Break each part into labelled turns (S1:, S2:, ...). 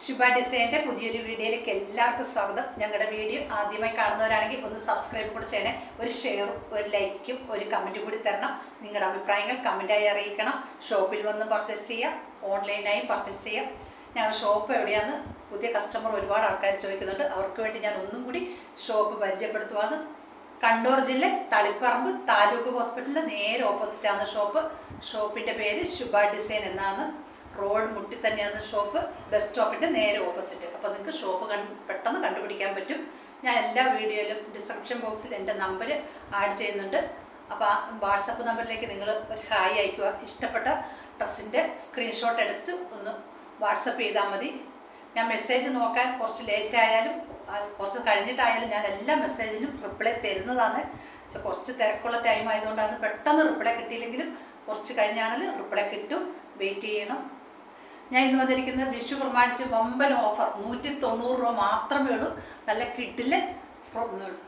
S1: ശുഭ ഡിസൈന്റെ പുതിയൊരു വീഡിയോയിലേക്ക് എല്ലാവർക്കും സ്വാഗതം. ഞങ്ങളുടെ വീഡിയോ ആദ്യമായി കാണുന്നവരാണെങ്കിൽ ഒന്ന് സബ്സ്ക്രൈബ് കൂടി ചെയ്യണേ. ഒരു ഷെയറും ഒരു ലൈക്കും ഒരു കമന്റും കൂടി തരണം. നിങ്ങളുടെ അഭിപ്രായങ്ങൾ കമന്റായി അറിയിക്കണം. ഷോപ്പിൽ വന്ന് പർച്ചേസ് ചെയ്യാം. ഓൺലൈനായും പർച്ചേസ് ചെയ്യാം. ഞങ്ങളുടെ ഷോപ്പ് എവിടെയാണെന്ന് പുതിയ കസ്റ്റമർ ഒരുപാട് ആൾക്കാർ ചോദിക്കുന്നുണ്ട്. അവർക്ക് വേണ്ടി ഞാൻ ഒന്നും കൂടി ഷോപ്പ് പരിചയപ്പെടുത്തുവാണ്. കണ്ണൂർ ജില്ല തളിപ്പറമ്പ് താലൂക്ക് ഹോസ്പിറ്റലിന്റെ നേരെ ഓപ്പോസിറ്റാണ് ഷോപ്പ് ഷോപ്പിന്റെ പേര് ശുഭ ഡിസൈൻ എന്നാണ്. റോഡ് മുട്ടി തന്നെയാണ് ഷോപ്പ് ബസ് സ്റ്റോപ്പിന്റെ നേരെ ഓപ്പോസിറ്റ്. അപ്പോൾ നിങ്ങൾക്ക് ഷോപ്പ് പെട്ടെന്ന് കണ്ടുപിടിക്കാൻ പറ്റും. ഞാൻ എല്ലാ വീഡിയോയിലും ഡിസ്ക്രിപ്ഷൻ ബോക്സിൽ എന്റെ നമ്പർ ആഡ് ചെയ്യുന്നുണ്ട്. അപ്പോൾ ആ വാട്സപ്പ് നമ്പറിലേക്ക് നിങ്ങൾ ഒരു ഹായ് അയക്കുക. ഇഷ്ടപ്പെട്ട ഡ്രസ്സിന്റെ സ്ക്രീൻഷോട്ട് എടുത്തിട്ട് ഒന്ന് വാട്സപ്പ് ചെയ്താൽ മതി. ഞാൻ മെസ്സേജ് നോക്കാൻ കുറച്ച് ലേറ്റ് ആയാലും കുറച്ച് കഴിഞ്ഞിട്ടായാലും ഞാൻ എല്ലാ മെസ്സേജിനും റിപ്ലൈ തരുന്നതാണ്. കുറച്ച് തിരക്കുള്ള ടൈം ആയതുകൊണ്ടാണ് പെട്ടെന്ന് റിപ്ലൈ കിട്ടിയില്ലെങ്കിലും കുറച്ച് കഴിഞ്ഞാണെങ്കിൽ റിപ്ലൈ കിട്ടും. വെയിറ്റ് ചെയ്യണം. ഞാൻ ഇന്ന് വന്നിരിക്കുന്നത് വിഷു പ്രമാണിച്ച് വമ്പൻ ഓഫർ നൂറ്റി തൊണ്ണൂറ് രൂപ മാത്രമേ ഉള്ളൂ. നല്ല കിട്ടിൽ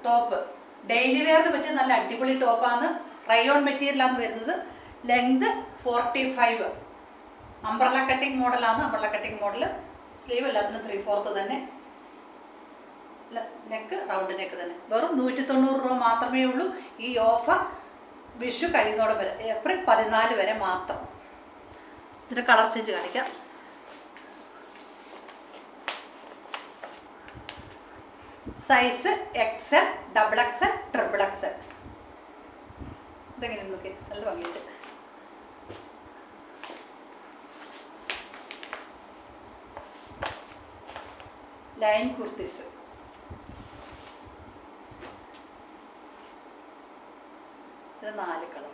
S1: ടോപ്പ് ഡെയിലി വെയറിന് പറ്റിയ നല്ല അടിപൊളി ടോപ്പാണ് റയോൺ മെറ്റീരിയലാണ് വരുന്നത്. Length forty five umbrella cutting മോഡലാണ് അംബ്രല കട്ടിങ് മോഡൽ സ്ലീവ് എല്ലാത്തിനും ത്രീ ഫോർത്ത് തന്നെ നെക്ക് റൗണ്ട് നെക്ക് തന്നെ. വെറും നൂറ്റി തൊണ്ണൂറ് രൂപ മാത്രമേ ഉള്ളൂ. ഈ ഓഫർ വിഷു കഴിയുന്നോടെ വരെ ഏപ്രിൽ പതിനാല് വരെ മാത്രം. ഇതിന്റെ കളർ ചേഞ്ച് കാണിക്കാം. Size X double X triple XL ഇതെങ്ങനെ നോക്കി നല്ല ഭംഗിയുണ്ട് ലൈൻ കുർത്തിസ് ഇത് നാല് കളർ.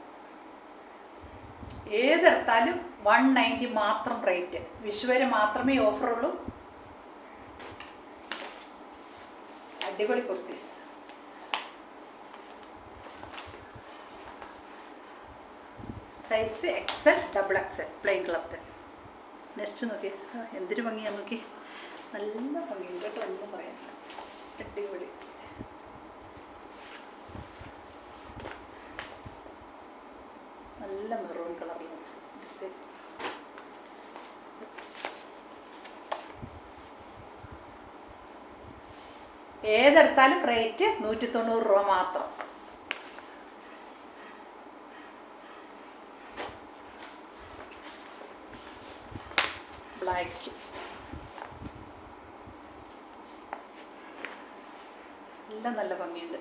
S1: ഏതെടുത്താലും വൺ നയന്റി മാത്രം റേറ്റ് വിഷുവരെ മാത്രമേ ഓഫറുള്ളൂ അടിപൊളി kurtis. Size XL double XL plain കളറിന്റെ next നോക്കി. എന്തൊരു ഭംഗിയാ നോക്കി. നല്ല ഭംഗിയുണ്ട് കേട്ടോ ഒന്നും പറയാനില്ല. അടിപൊളി. നല്ല മെറൂൺ കളറിലാണ് ഡിസൈൻ. ഏതെടുത്താലും റേറ്റ് നൂറ്റി തൊണ്ണൂറ് രൂപ മാത്രം. ബ്ലാക്ക് എല്ലാം നല്ല ഭംഗിയുണ്ട്.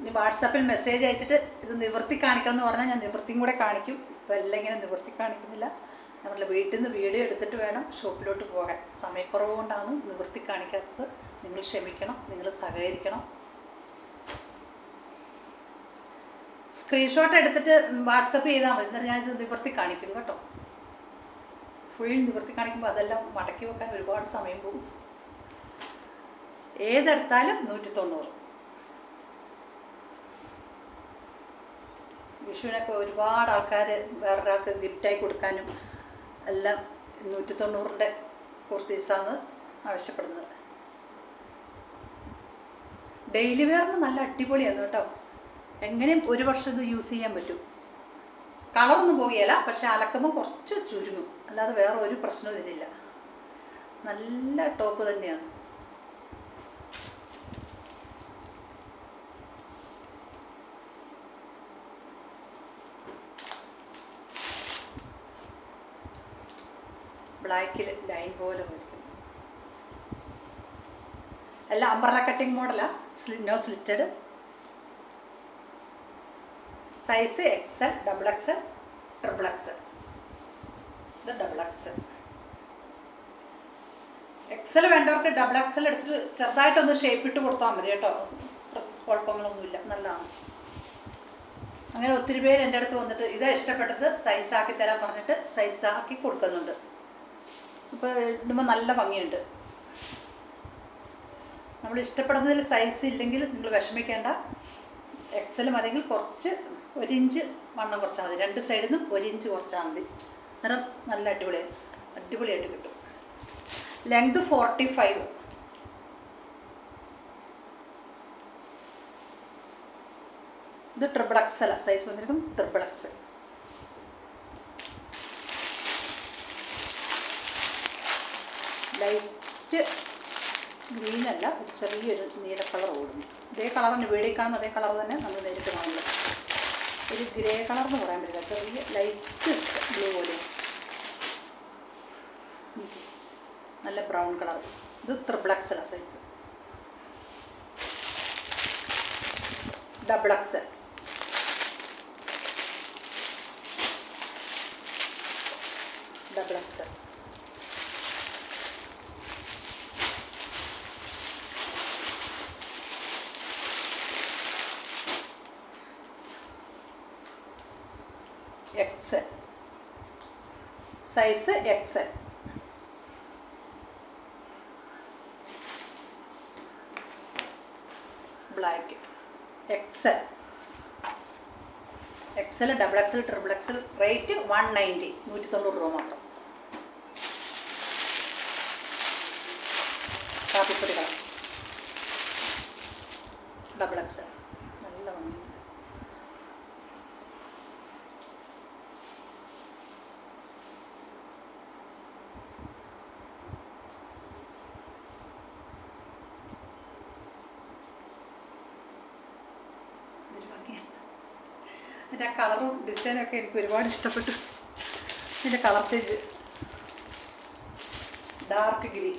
S1: ഇനി വാട്സാപ്പിൽ മെസ്സേജ് അയച്ചിട്ട് ഇത് നിവർത്തി കാണിക്കണം എന്ന് പറഞ്ഞാൽ ഞാൻ നിവൃത്തിയും കൂടെ കാണിക്കും. ഇപ്പം എല്ലാം ഇങ്ങനെ നിവർത്തി കാണിക്കുന്നില്ല. നമ്മളുടെ വീട്ടിൽ നിന്ന് വീഡിയോ എടുത്തിട്ട് വേണം ഷോപ്പിലോട്ട് പോകാൻ. സമയക്കുറവ് കൊണ്ടാണ് നിവൃത്തി കാണിക്കാത്തത്. നിങ്ങൾ ക്ഷമിക്കണം നിങ്ങൾ സഹകരിക്കണം. സ്ക്രീൻഷോട്ട് എടുത്തിട്ട് വാട്സപ്പ് ചെയ്താൽ മതി. എന്നാൽ ഞാനിത് നിവർത്തി കാണിക്കും കേട്ടോ. ഫുൾ നിവർത്തി കാണിക്കുമ്പോൾ അതെല്ലാം മടക്കി വെക്കാൻ ഒരുപാട് സമയം പോകും. ഏതെടുത്താലും നൂറ്റി തൊണ്ണൂറ് വിഷുവിനൊക്കെ ഒരുപാട് ആൾക്കാർ വേറൊരാൾക്ക് ഗിഫ്റ്റായി കൊടുക്കാനും എല്ലാം നൂറ്റി തൊണ്ണൂറിന്റെ കുർത്തീസാണ് ആവശ്യപ്പെടുന്നത്. ഡെയിലി വെയറിന് നല്ല അടിപൊളിയാണ് കേട്ടോ. എങ്ങനെയും ഒരു വർഷം ഇത് യൂസ് ചെയ്യാൻ പറ്റും. കളറൊന്നും പോകുകയില്ല പക്ഷെ അലക്കുമ്പോൾ കുറച്ച് ചുരുങ്ങും. അല്ലാതെ വേറെ ഒരു പ്രശ്നവും ഇതിനില്ല നല്ല ടോപ്പ് തന്നെയാണ്. ബ്ലാക്കിൽ ലൈൻ പോലെ വരയ്ക്കുന്നു അല്ല അംബ്രല കട്ടിങ് മോഡലാണ് slit no slitted size XL double XL triple XL ഇത് ഡബിൾ എക്സൽ എക്സൽ വേണ്ടവർക്ക് ഡബിൾ എക്സൽ എടുത്തിട്ട് ചെറുതായിട്ടൊന്ന് ഷേപ്പ് ഇട്ട് കൊടുത്താൽ മതി കേട്ടോ. കുഴപ്പങ്ങളൊന്നുമില്ല. നല്ലതാണ്. അങ്ങനെ ഒത്തിരി പേര് എന്റെ അടുത്ത് വന്നിട്ട് ഇതാ ഇഷ്ടപ്പെട്ടത് സൈസാക്കി തരാൻ പറഞ്ഞിട്ട് സൈസാക്കി കൊടുക്കുന്നുണ്ട്. ഇപ്പോൾ ഇടുമ്പോൾ നല്ല ഭംഗിയുണ്ട്. നമ്മൾ ഇഷ്ടപ്പെടുന്നതിൽ സൈസ് ഇല്ലെങ്കിൽ നിങ്ങൾ വിഷമിക്കേണ്ട. എക്സൽ മതിയെങ്കിൽ കുറച്ച് ഒരു ഇഞ്ച് വണ്ണം കുറച്ചാൽ മതി. രണ്ട് സൈഡിൽ നിന്നും ഒരു ഇഞ്ച് കുറച്ചാൽ മതി. അന്നേരം നല്ല അടിപൊളി അടിപൊളിയായിട്ട് കിട്ടും. ലെങ്ത് ഫോർട്ടി ഫൈവ് ഇത് ട്രിപ്പിൾ എക്സല സൈസ് വന്നിരിക്കും ട്രിപ്പിൾ എക്സൽ ലൈറ്റ് ഗ്രീനല്ല ഒരു ചെറിയൊരു നീല കളർ ഓടുന്നു. ഇതേ കളർ തന്നെ വീടിൽ കാണുന്ന അതേ കളർ തന്നെ നമ്മൾ നേരിട്ട് കാണുന്നത് ഒരു ഗ്രേ കളർ എന്ന് പറയാൻ പറ്റില്ല ചെറിയ ലൈറ്റ് ബ്ലൂ പോലെ. നല്ല ബ്രൗൺ കളർ. ഇത് triple XL size double XL double XL XL size XL black XL XL double XL triple XL rate one ninety നൂറ്റി തൊണ്ണൂറ് രൂപ മാത്രം. കാപ്പിപ്പൊടികൾ ഡബിൾ ഡബിൾ എക്സൽ നല്ല ഭംഗിയുണ്ട് ഇതൊരു ഭംഗിയാണ് അതിന്റെ ആ കളറും ഡിസൈനൊക്കെ എനിക്ക് ഒരുപാട് ഇഷ്ടപ്പെട്ടു. ഇതിന്റെ colour change dark green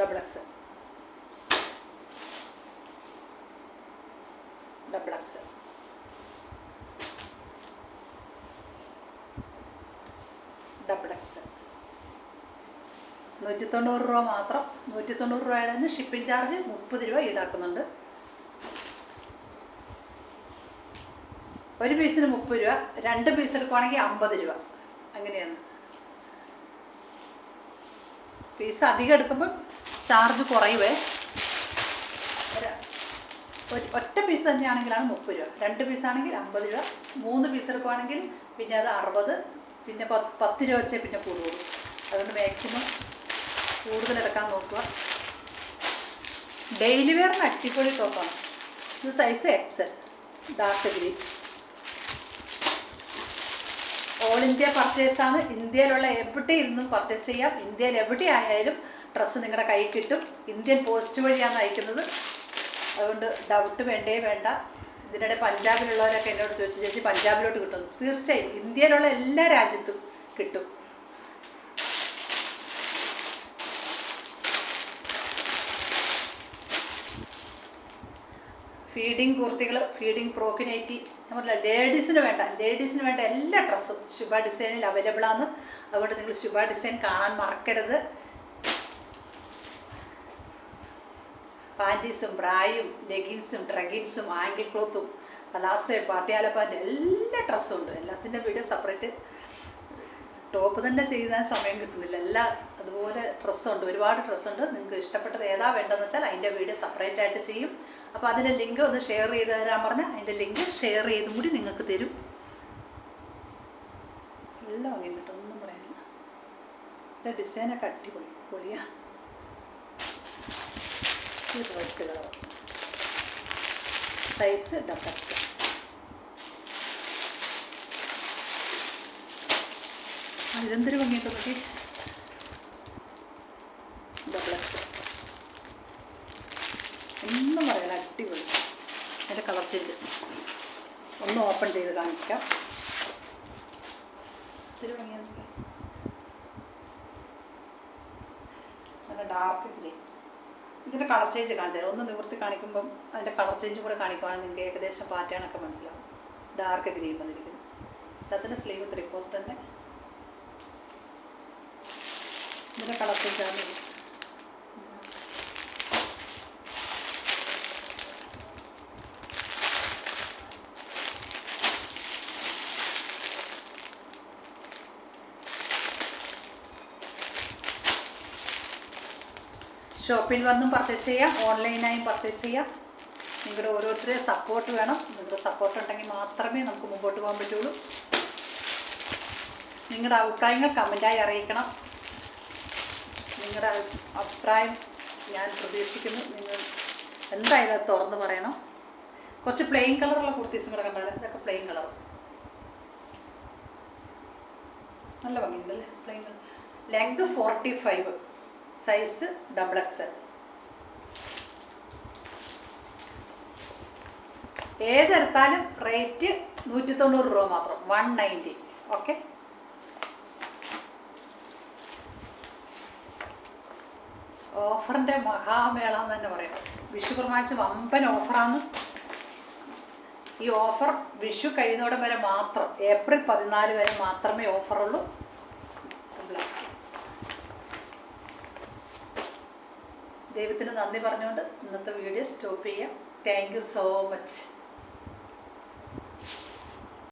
S1: double X double X double X നൂറ്റി തൊണ്ണൂറ് രൂപ മാത്രം. നൂറ്റി തൊണ്ണൂറ് രൂപയുടെ തന്നെ ഷിപ്പിംഗ് ചാർജ് മുപ്പത് രൂപ ഈടാക്കുന്നുണ്ട്. ഒരു പീസിന് മുപ്പത് രൂപ രണ്ട് പീസ് എടുക്കുവാണെങ്കിൽ അമ്പത് രൂപ. അങ്ങനെയാണ്. പീസ് അധികം എടുക്കുമ്പോൾ ചാർജ് കുറയുവേ. ഒറ്റ പീസ് തന്നെയാണെങ്കിലാണ് മുപ്പത് രൂപ. രണ്ട് പീസാണെങ്കിൽ അമ്പത് രൂപ. മൂന്ന് പീസ് എടുക്കുവാണെങ്കിൽ പിന്നെ അത് അറുപത്. പിന്നെ പത്ത് രൂപ വെച്ചേ പിന്നെ കൂടുള്ളൂ. അതുകൊണ്ട് മാക്സിമം കൂടുതൽ ഇറക്കാൻ നോക്കുക. ഡെയിലി വെയറിന് അടിപൊളി ടോപ്പാണ് ഇത് size XL dark green all India പർച്ചേസാണ് ഇന്ത്യയിലുള്ള എവിടെ ഇരുന്നും പർച്ചേസ് ചെയ്യാം. ഇന്ത്യയിൽ എവിടെ ആയാലും ഡ്രസ്സ് നിങ്ങളുടെ കൈ കിട്ടും. ഇന്ത്യൻ പോസ്റ്റ് വഴിയാണ് അയക്കുന്നത്. അതുകൊണ്ട് ഡൗട്ട് വേണ്ടേ വേണ്ട. ഇതിനിടെ പഞ്ചാബിലുള്ളവരൊക്കെ എന്നോട് ചോദിച്ചു ചേച്ചി പഞ്ചാബിലോട്ട് കിട്ടുന്നു? തീർച്ചയായും. ഇന്ത്യയിലുള്ള എല്ലാ രാജ്യത്തും കിട്ടും. ഫീഡിങ് കുർത്തികൾ ഫീഡിങ് പ്രോക്കിനൈറ്റി പറഞ്ഞ ലേഡീസിന് വേണ്ട ലേഡീസിന് വേണ്ട എല്ലാ ഡ്രസ്സും ശുഭ ഡിസൈനിൽ അവൈലബിൾ ആണ് അതുകൊണ്ട് നിങ്ങൾ ശുഭ ഡിസൈൻ കാണാൻ മറക്കരുത്. പാന്റീസും ബ്രായും ലെഗിൻസും ഡ്രഗിൻസും ആങ്കിൾ ക്ലോത്തും പലാസയും പാട്ടിയാല പാന്റ് എല്ലാ ഡ്രസ്സും ഉണ്ട്. എല്ലാത്തിന്റെ വീഡിയോ സെപ്പറേറ്റ് ടോപ്പ് തന്നെ ചെയ്യാൻ സമയം കിട്ടുന്നില്ല. എല്ലാ അതുപോലെ ഡ്രസ്സുണ്ട് ഒരുപാട് ഡ്രസ്സുണ്ട്. നിങ്ങൾക്ക് ഇഷ്ടപ്പെട്ടത് ഏതാ വേണ്ടതെന്ന് വെച്ചാൽ അതിന്റെ വീഡിയോ സെപ്പറേറ്റ് ആയിട്ട് ചെയ്യും. അപ്പോൾ അതിന്റെ ലിങ്ക് ഒന്ന് ഷെയർ ചെയ്ത് തരാൻ പറഞ്ഞാൽ അതിന്റെ ലിങ്ക് ഷെയർ ചെയ്തും കൂടി നിങ്ങൾക്ക് തരും. എല്ലാം അങ്ങനെ ഒന്നും പറയാനില്ല. എന്റെ ഡിസൈനൊക്കെ അടിപൊളി പൊളിയാ. സൈസ് ഡബിൾ എക്സ് ഇതെന്തൊരു ഭംഗിയൊക്കെ നോക്കി. ഡബിൾ ഒന്നും പറയല അടിപൊളി. അതിന്റെ കളർ ചേഞ്ച് ഒന്ന് ഓപ്പൺ ചെയ്ത് കാണിക്കാം. ഇതൊരു ഭംഗിയാണ് നല്ല ഡാർക്ക് ഗ്രേ ഇതിന്റെ കളർ ചേഞ്ച് കാണിച്ചാൽ ഒന്ന് നിവർത്തി കാണിക്കുമ്പം അതിന്റെ കളർ ചേഞ്ച് കൂടെ കാണിക്കുവാണെങ്കിൽ നിങ്ങൾക്ക് ഏകദേശം പാറ്റേണൊക്കെ മനസ്സിലാവും. ഡാർക്ക് ഗ്രീൻ വന്നിരിക്കുന്നു. അതിന്റെ സ്ലീവ് ത്രീ ഫോർത്ത് തന്നെ. ഇതിന്റെ കളപ്പിച്ചാൽ മതി. ഷോപ്പിൽ വന്നും പർച്ചേസ് ചെയ്യാം ഓൺലൈനായും പർച്ചേസ് ചെയ്യാം. നിങ്ങളുടെ ഓരോരുത്തരെ സപ്പോർട്ട് വേണം. നിങ്ങളുടെ സപ്പോർട്ട് ഉണ്ടെങ്കിൽ മാത്രമേ നമുക്ക് മുമ്പോട്ട് പോകാൻ പറ്റുള്ളൂ. നിങ്ങളുടെ അഭിപ്രായങ്ങൾ കമന്റായി അറിയിക്കണം. നിങ്ങളുടെ അഭി- അഭിപ്രായം ഞാൻ പ്രതീക്ഷിക്കുന്നു. നിങ്ങൾ എന്തായാലും അത് തുറന്ന് പറയണം. കുറച്ച് പ്ലെയിൻ കളറുള്ള കുർത്തീസും കൂടെ കണ്ടാലോ? ഇതൊക്കെ പ്ലെയിൻ കളർ നല്ല ഭംഗിയുണ്ടല്ലേ? Plain colour length forty five size double XL ഏതെടുത്താലും rate നൂറ്റി തൊണ്ണൂറ് രൂപ മാത്രം. വൺ നയന്റി ഓക്കെ ഓഫറിന്റെ മഹാമേള എന്ന് തന്നെ പറയാം. വിഷു പ്രമാണിച്ച് വമ്പൻ ഓഫറാന്ന്. ഈ ഓഫർ വിഷു കഴിയുന്നോടം വരെ മാത്രം ഏപ്രിൽ പതിനാല് വരെ മാത്രമേ ഓഫറുള്ളൂ. ദൈവത്തിന് നന്ദി പറഞ്ഞുകൊണ്ട് ഇന്നത്തെ വീഡിയോ സ്റ്റോപ്പ് ചെയ്യാം. Thank you so much